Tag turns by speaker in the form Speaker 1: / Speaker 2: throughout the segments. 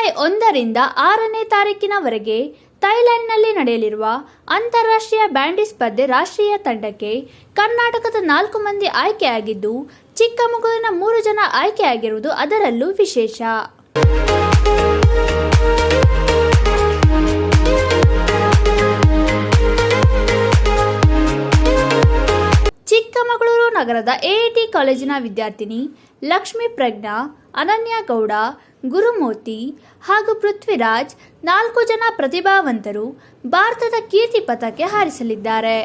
Speaker 1: July ಒಂದರಿಂದ ಆರನೇ ತಾರೀಕಿನವರೆಗೆ ಥೈಲ್ಯಾಂಡ್ನಲ್ಲಿ ನಡೆಯಲಿರುವ ಅಂತಾರಾಷ್ಟ್ರೀಯ ಬ್ಯಾಂಡಿ ಸ್ಪರ್ಧೆ ರಾಷ್ಟ್ರೀಯ ತಂಡಕ್ಕೆ ಕರ್ನಾಟಕದ ನಾಲ್ಕು ಮಂದಿ ಆಯ್ಕೆಯಾಗಿದ್ದು, ಚಿಕ್ಕಮಗಳೂರಿನ ಮೂರು ಜನ ಆಯ್ಕೆಯಾಗಿರುವುದು ಅದರಲ್ಲೂ ವಿಶೇಷ. ನಗರದ ಎಐಟಿ ಕಾಲೇಜಿನ ವಿದ್ಯಾರ್ಥಿನಿ ಲಕ್ಷ್ಮೀ ಪ್ರಜ್ಞಾ, ಅನನ್ಯ ಗೌಡ, ಗುರುಮೂರ್ತಿ ಹಾಗೂ ಪೃಥ್ವಿರಾಜ್ ನಾಲ್ಕು ಜನ ಪ್ರತಿಭಾವಂತರು ಭಾರತದ ಕೀರ್ತಿ ಪಥಕ್ಕೆ ಹಾರಿಸಲಿದ್ದಾರೆ.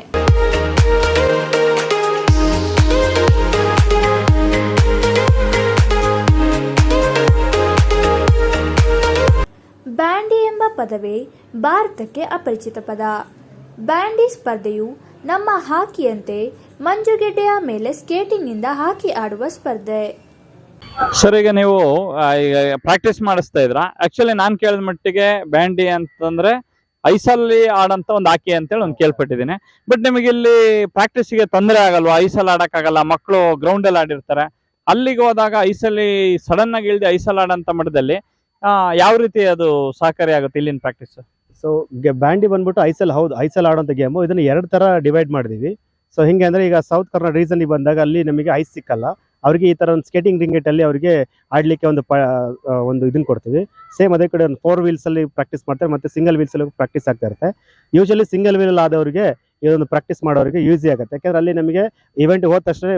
Speaker 1: ಬ್ಯಾಂಡಿ ಎಂಬ ಪದವೇ ಭಾರತಕ್ಕೆ ಅಪರಿಚಿತ ಪದ. ಬ್ಯಾಂಡಿ ಸ್ಪರ್ಧೆಯು ನಮ್ಮ ಹಾಕಿಯಂತೆ ಮಂಜುಗೆಡ್ಡೆಯ ಮೇಲೆ ಸ್ಕೇಟಿಂಗ್ನಿಂದ ಹಾಕಿ ಆಡುವ ಸ್ಪರ್ಧೆ.
Speaker 2: ಸರ್ ಈಗ ನೀವು ಈಗ ಪ್ರಾಕ್ಟೀಸ್ ಮಾಡಿಸ್ತಾ ಇದ್ರ ಆಕ್ಚುಲಿ ನಾನು ಕೇಳಿದ ಮಟ್ಟಿಗೆ ಬ್ಯಾಂಡಿ ಅಂತಂದ್ರೆ ಐಸಲ್ಲಿ ಆಡಂತ ಒಂದು ಹಾಕಿ ಅಂತೇಳಿ ಒಂದು ಕೇಳ್ಪಟ್ಟಿದ್ದೀನಿ. ಬಟ್ ನಿಮಗೆ ಇಲ್ಲಿ ಪ್ರಾಕ್ಟೀಸ್ಗೆ ತೊಂದರೆ ಆಗಲ್ವಾ? ಐಸಲ್ ಆಡಕ್ಕಾಗಲ್ಲ ಮಕ್ಕಳು ಗ್ರೌಂಡ್ ಅಲ್ಲಿ ಆಡಿರ್ತಾರೆ. ಅಲ್ಲಿಗೆ ಹೋದಾಗ ಐಸಲ್ಲಿ ಸಡನ್ ಆಗಿ ಇಳ್ದು ಐಸಲ್ ಆಡಂತ ಮಟ್ಟದಲ್ಲಿ ಯಾವ ರೀತಿ ಅದು ಸಹಕಾರಿ ಆಗುತ್ತೆ ಇಲ್ಲಿನ ಪ್ರಾಕ್ಟೀಸ್
Speaker 3: ಸೊ ಬ್ಯಾಂಡಿ ಬಂದ್ಬಿಟ್ಟು ಐಸಲ್ ಹೌದು, ಐಸಲ್ ಆಡೋಂಥ ಗೇಮು. ಇದನ್ನು ಎರಡು ಥರ ಡಿವೈಡ್ ಮಾಡಿದೀವಿ. ಸೊ ಹಿಂಗೆ ಅಂದರೆ ಈಗ ಸೌತ್ ಕರ್ನಾಟಕ ರೀಸನ್ಗೆ ಬಂದಾಗ ಅಲ್ಲಿ ನಮಗೆ ಐಸ್ ಸಿಕ್ಕಲ್ಲ. ಅವ್ರಿಗೆ ಈ ಥರ ಒಂದು ಸ್ಕೇಟಿಂಗ್ ರಿಂಗೇಟಲ್ಲಿ ಅವರಿಗೆ ಆಡಲಿಕ್ಕೆ ಒಂದು ಪ ಒಂದು ಇದನ್ನ ಕೊಡ್ತೀವಿ. ಸೇಮ್ ಅದೇ ಕಡೆ ಒಂದು ಫೋರ್ ವೀಲ್ಸಲ್ಲಿ ಪ್ರಾಕ್ಟೀಸ್ ಮಾಡ್ತಾರೆ, ಮತ್ತು ಸಿಂಗಲ್ ವೀಲ್ಸಲ್ಲಿ ಪ್ರಾಕ್ಟೀಸ್ ಆಗ್ತಾ ಇರುತ್ತೆ. ಯೂಶಲಿ ಸಿಂಗಲ್ ವೀಲ್ ಆದವರಿಗೆ ಇದೊಂದು ಪ್ರಾಕ್ಟೀಸ್ ಮಾಡೋರಿಗೆ ಈಸಿ ಆಗುತ್ತೆ. ಯಾಕಂದ್ರೆ ಅಲ್ಲಿ ನಮಗೆ ಇವೆಂಟ್ ಹೋದ ತಕ್ಷಣ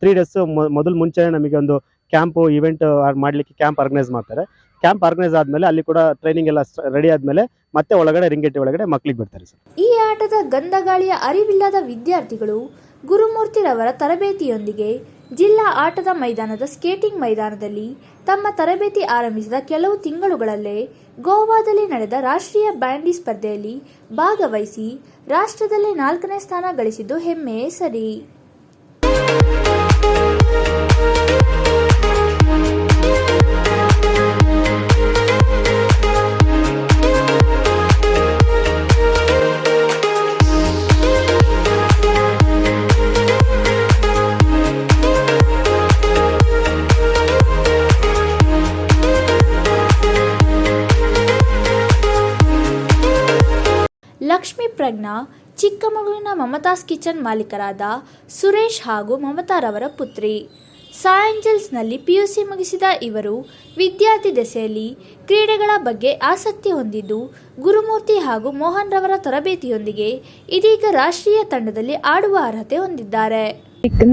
Speaker 3: ತ್ರೀ ಡೇಸ್ ಮೊದಲು ಮುಂಚೆನೇ ನಮಗೆ ಒಂದು ಕ್ಯಾಂಪು ಇವೆಂಟ್ ಮಾಡಲಿಕ್ಕೆ ಕ್ಯಾಂಪ್ ಆರ್ಗನೈಸ್ ಮಾಡ್ತಾರೆ. ಕ್ಯಾಂಪ್ ಆರ್ಗನೈಸ್ ಆದ್ಮೇಲೆ ಅಲ್ಲಿ ಕೂಡ ಟ್ರೈನಿಂಗ್ ಎಲ್ಲ ರೆಡಿ ಆದ್ಮೇಲೆ ಮತ್ತೆ ಒಳಗಡೆ ರಿಂಗೆಟ್ಟಿ ಒಳಗಡೆ ಮಕ್ಕಳಿಗೆ ಬಿಡ್ತಾರೆ ಸರ್.
Speaker 1: ಈ ಆಟದ ಗಂಧಗಾಳಿಯ ಅರಿವಿಲ್ಲದ ವಿದ್ಯಾರ್ಥಿಗಳು ಗುರುಮೂರ್ತಿರವರ ತರಬೇತಿಯೊಂದಿಗೆ ಜಿಲ್ಲಾ ಆಟದ ಮೈದಾನದ ಸ್ಕೇಟಿಂಗ್ ಮೈದಾನದಲ್ಲಿ ತಮ್ಮ ತರಬೇತಿ ಆರಂಭಿಸಿದ ಕೆಲವು ತಿಂಗಳುಗಳಲ್ಲೇ ಗೋವಾದಲ್ಲಿ ನಡೆದ ರಾಷ್ಟ್ರೀಯ ಬ್ಯಾಂಡಿ ಸ್ಪರ್ಧೆಯಲ್ಲಿ ಭಾಗವಹಿಸಿ ರಾಷ್ಟ್ರದಲ್ಲಿ ನಾಲ್ಕನೇ ಸ್ಥಾನ ಗಳಿಸಿದ್ದು ಹೆಮ್ಮೆಯೇ ಸರಿ. ಪ್ರಜ್ಞಾ ಚಿಕ್ಕಮಗಳೂರಿನ ಮಮತಾಸ್ ಕಿಚನ್ ಮಾಲೀಕರಾದ ಸುರೇಶ್ ಹಾಗೂ ಮಮತಾರವರ ಪುತ್ರಿ. ಸಾಯಂಜಲ್ಸ್ನಲ್ಲಿ ಪಿಯುಸಿ ಮುಗಿಸಿದ ಇವರು ವಿದ್ಯಾರ್ಥಿ ದೆಸೆಯಲ್ಲಿ ಕ್ರೀಡೆಗಳ ಬಗ್ಗೆ ಆಸಕ್ತಿ ಹೊಂದಿದ್ದು, ಗುರುಮೂರ್ತಿ ಹಾಗೂ ಮೋಹನ್ ರವರ ತರಬೇತಿಯೊಂದಿಗೆ ಇದೀಗ ರಾಷ್ಟ್ರೀಯ ತಂಡದಲ್ಲಿ ಆಡುವ ಅರ್ಹತೆ ಹೊಂದಿದ್ದಾರೆ.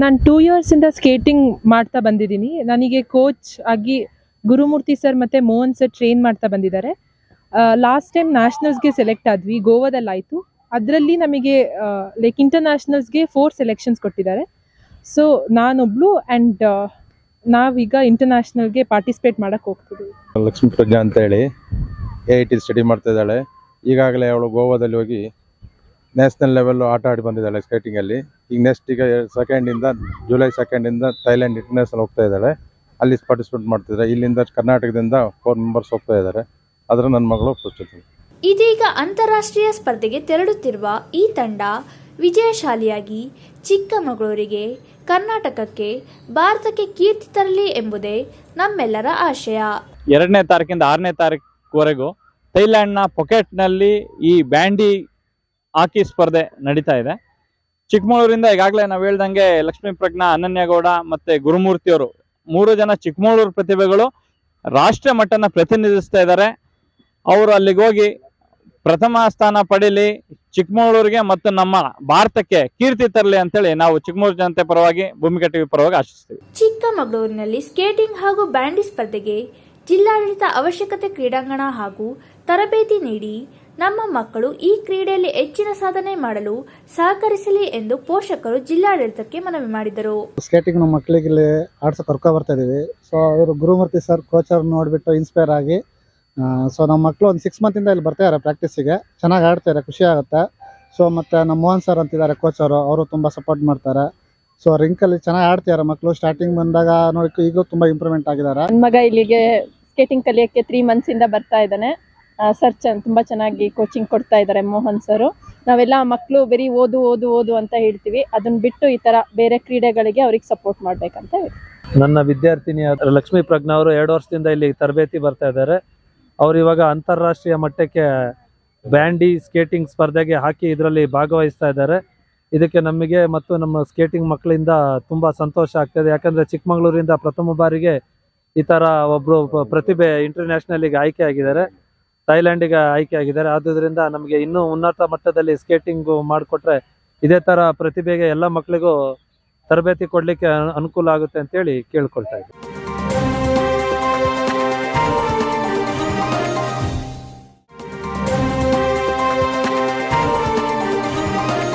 Speaker 4: ನಾನು ಟೂ ಇಯರ್ಸಿಂದ ಸ್ಕೇಟಿಂಗ್ ಮಾಡ್ತಾ ಬಂದಿದ್ದೀನಿ. ನನಗೆ ಕೋಚ್ ಆಗಿ ಗುರುಮೂರ್ತಿ ಸರ್ ಮತ್ತು ಮೋಹನ್ ಸರ್ ಟ್ರೈನ್ ಮಾಡ್ತಾ ಬಂದಿದ್ದಾರೆ. ಲಾಸ್ಟ್ ಟೈಮ್ ನ್ಯಾಷನಲ್ಸ್ಗೆ ಸೆಲೆಕ್ಟ್ ಆದ್ವಿ ಗೋವಾದಲ್ಲಿ ಆಯಿತು ಅದರಲ್ಲಿ ನಮಗೆ ಲೈಕ್ ಇಂಟರ್ನ್ಯಾಷನಲ್ಸ್ಗೆ ಫೋರ್ ಸೆಲೆಕ್ಷನ್ಸ್ ಕೊಟ್ಟಿದ್ದಾರೆ. ಸೊ ನಾನೊಬ್ಳು ಆ್ಯಂಡ್ ನಾವೀಗ ಇಂಟರ್ನ್ಯಾಷನಲ್ಗೆ ಪಾರ್ಟಿಸಿಪೇಟ್ ಮಾಡೋಕ್ಕೆ ಹೋಗ್ತಿದ್ದೀವಿ
Speaker 5: ಲಕ್ಷ್ಮೀ ಪ್ರಜ್ಞಾ ಅಂತ ಹೇಳಿ ಎ ಐ ಟಿ ಸ್ಟಡಿ ಮಾಡ್ತಾ ಇದ್ದಾಳೆ. ಈಗಾಗಲೇ ಅವಳು ಗೋವಾದಲ್ಲಿ ಹೋಗಿ ನ್ಯಾಷನಲ್ ಲೆವೆಲ್ಲು ಆಟ ಆಡಿ ಬಂದಿದ್ದಾಳೆ ಸ್ಕೇಟಿಂಗಲ್ಲಿ ಈಗ ನೆಕ್ಸ್ಟ್ ಈಗ ಸೆಕೆಂಡಿಂದ ಜುಲೈ ಸೆಕೆಂಡಿಂದ ಥೈಲ್ಯಾಂಡ್ ಇಂಟರ್ನ್ಯಾಷನಲ್ ಹೋಗ್ತಾ ಇದ್ದಾಳೆ. ಅಲ್ಲಿ ಪಾರ್ಟಿಸಿಪೇಟ್ ಮಾಡ್ತಿದ್ದಾರೆ. ಇಲ್ಲಿಂದ ಕರ್ನಾಟಕದಿಂದ ಫೋರ್ ಮೆಂಬರ್ಸ್ ಹೋಗ್ತಾ ಇದ್ದಾರೆ. ಅದರ ನನ್ನ ಮಗಳು ಪ್ರಸ್ತುತಿ
Speaker 1: ಇದೀಗ ಅಂತಾರಾಷ್ಟ್ರೀಯ ಸ್ಪರ್ಧೆಗೆ ತೆರಳುತ್ತಿರುವ ಈ ತಂಡ ವಿಜಯಶಾಲಿಯಾಗಿ ಚಿಕ್ಕಮಗಳೂರಿಗೆ ಕರ್ನಾಟಕಕ್ಕೆ ಭಾರತಕ್ಕೆ ಕೀರ್ತಿ ತರಲಿ ಎಂಬುದೇ ನಮ್ಮೆಲ್ಲರ ಆಶಯ.
Speaker 2: ಎರಡನೇ ತಾರೀಕಿಂದ ಆರನೇ ತಾರೀಕುವರೆಗೂ ಥೈಲ್ಯಾಂಡ್ನ ಪೊಕೆಟ್ನಲ್ಲಿ ಈ ಬ್ಯಾಂಡಿ ಹಾಕಿ ಸ್ಪರ್ಧೆ ನಡೀತಾ ಇದೆ. ಚಿಕ್ಕಮಗಳೂರಿಂದ ಈಗಾಗಲೇ ನಾವು ಹೇಳ್ದಂಗೆ ಲಕ್ಷ್ಮೀ ಪ್ರಜ್ಞಾ ಅನನ್ಯಗೌಡ ಮತ್ತೆ ಗುರುಮೂರ್ತಿಯವರು ಮೂರು ಜನ ಚಿಕ್ಕಮಗಳೂರು ಪ್ರತಿಭೆಗಳು ರಾಷ್ಟ್ರ ಮಟ್ಟನ ಪ್ರತಿನಿಧಿಸ್ತಾ ಇದ್ದಾರೆ. ಅವರು ಅಲ್ಲಿಗೆ ಹೋಗಿ ಪ್ರಥಮ ಸ್ಥಾನ ಪಡೀಲಿ ಚಿಕ್ಕಮಗಳೂರಿಗೆ ಮತ್ತು ನಮ್ಮ ಭಾರತಕ್ಕೆ ಕೀರ್ತಿ ತರಲಿ ಅಂತೇಳಿ ನಾವು ಚಿಕ್ಕಮಗಳೂರು ಜನತೆ ಪರವಾಗಿ ಭೂಮಿಕಾ ಟಿವಿ ಪರವಾಗಿ ಆಶಿಸ್ತೀವಿ.
Speaker 1: ಚಿಕ್ಕಮಗಳೂರಿನಲ್ಲಿ ಸ್ಕೇಟಿಂಗ್ ಹಾಗೂ ಬ್ಯಾಂಡಿ ಸ್ಪರ್ಧೆಗೆ ಜಿಲ್ಲಾಡಳಿತ ಅವಶ್ಯಕತೆ ಕ್ರೀಡಾಂಗಣ ಹಾಗೂ ತರಬೇತಿ ನೀಡಿ ನಮ್ಮ ಮಕ್ಕಳು ಈ ಕ್ರೀಡೆಯಲ್ಲಿ ಹೆಚ್ಚಿನ ಸಾಧನೆ ಮಾಡಲು ಸಹಕರಿಸಲಿ ಎಂದು ಪೋಷಕರು ಜಿಲ್ಲಾಡಳಿತಕ್ಕೆ ಮನವಿ ಮಾಡಿದರು.
Speaker 6: ಸ್ಕೇಟಿಂಗ್ ನಮ್ಮ ಮಕ್ಕಳಿಗೆ ಇಲ್ಲಿ ಆಡ್ಸೋ ಕರ್ಕೊ ಬರ್ತಾ ಇದೀವಿ ಸೊ ಅವರು ಗುರುಮೂರ್ತಿ ಸರ್ ಕೋಚರ್ ನೋಡಿಬಿಟ್ಟು ಇನ್ಸ್ಪೈರ್ ಆಗಿ ಸೊ ನಮ್ಮ ಮಕ್ಕಳು ಒಂದು ಸಿಕ್ಸ್ ಮಂತಿಂದ ಇಲ್ಲಿ ಬರ್ತಾ ಇದ್ದಾರೆ ಪ್ರಾಕ್ಟೀಸಿಗೆ ಚೆನ್ನಾಗಿ ಆಡ್ತಾರೆ ಖುಷಿ ಆಗುತ್ತೆ. ಸೊ ಮತ್ತು ನಮ್ಮ ಮೋಹನ್ ಸರ್ ಅಂತಿದ್ದಾರೆ ಕೋಚ್ ಅವರು. ಅವರು ತುಂಬ ಸಪೋರ್ಟ್ ಮಾಡ್ತಾರೆ. ಸೊ ರಿಂಕಲ್ಲಿ ಚೆನ್ನಾಗಿ ಆಡ್ತಿದ್ದಾರೆ ಮಕ್ಕಳು ಸ್ಟಾರ್ಟಿಂಗ್ ಬಂದಾಗ ನೋಡಿ ಈಗಲೂ ತುಂಬ ಇಂಪ್ರೂವ್ಮೆಂಟ್ ಆಗಿದ್ದಾರೆ.
Speaker 7: ನನ್ನ ಮಗ ಇಲ್ಲಿಗೆ ಸ್ಕೇಟಿಂಗ್ ಕಲಿಯೋಕ್ಕೆ ತ್ರೀ ಮಂತ್ಸಿಂದ ಬರ್ತಾ ಇದ್ದಾನೆ. ಸರ್ ಚ ತುಂಬ ಚೆನ್ನಾಗಿ ಕೋಚಿಂಗ್ ಕೊಡ್ತಾ ಇದ್ದಾರೆ ಮೋಹನ್ ಸರು ನಾವೆಲ್ಲ ಮಕ್ಕಳು ಬರೀ ಓದು ಓದು ಓದು ಅಂತ ಹೇಳ್ತೀವಿ. ಅದನ್ನ ಬಿಟ್ಟು ಈ ಥರ ಬೇರೆ ಕ್ರೀಡೆಗಳಿಗೆ ಅವ್ರಿಗೆ ಸಪೋರ್ಟ್ ಮಾಡ್ಬೇಕಂತ ಹೇಳಿ
Speaker 8: ನನ್ನ ವಿದ್ಯಾರ್ಥಿನಿ ಲಕ್ಷ್ಮೀ ಪ್ರಜ್ಞಾ ಅವರು ಎರಡು ವರ್ಷದಿಂದ ಇಲ್ಲಿ ತರಬೇತಿ ಬರ್ತಾ ಇದ್ದಾರೆ. ಅವ್ರು ಇವಾಗ ಅಂತಾರಾಷ್ಟ್ರೀಯ ಮಟ್ಟಕ್ಕೆ ಬ್ಯಾಂಡಿ ಸ್ಕೇಟಿಂಗ್ ಸ್ಪರ್ಧೆಗೆ ಹಾಕಿ ಇದರಲ್ಲಿ ಭಾಗವಹಿಸ್ತಾ ಇದ್ದಾರೆ. ಇದಕ್ಕೆ ನಮಗೆ ಮತ್ತು ನಮ್ಮ ಸ್ಕೇಟಿಂಗ್ ಮಕ್ಕಳಿಂದ ತುಂಬ ಸಂತೋಷ ಆಗ್ತದೆ. ಯಾಕಂದರೆ ಚಿಕ್ಕಮಗಳೂರಿಂದ ಪ್ರಥಮ ಬಾರಿಗೆ ಈ ಥರ ಒಬ್ಬರು ಪ್ರತಿಭೆ ಇಂಟರ್ನ್ಯಾಷನಲಿಗೆ ಆಯ್ಕೆ ಆಗಿದ್ದಾರೆ. ಥೈಲ್ಯಾಂಡಿಗೆ ಆಯ್ಕೆ ಆಗಿದ್ದಾರೆ. ಆದುದರಿಂದ ನಮಗೆ ಇನ್ನೂ ಉನ್ನತ ಮಟ್ಟದಲ್ಲಿ ಸ್ಕೇಟಿಂಗು ಮಾಡಿಕೊಟ್ರೆ ಇದೇ ಥರ ಪ್ರತಿಭೆಗೆ ಎಲ್ಲ ಮಕ್ಕಳಿಗೂ ತರಬೇತಿ ಕೊಡಲಿಕ್ಕೆ ಅನುಕೂಲ ಆಗುತ್ತೆ ಅಂತೇಳಿ ಕೇಳ್ಕೊಳ್ತಾ ಇದ್ದೀನಿ.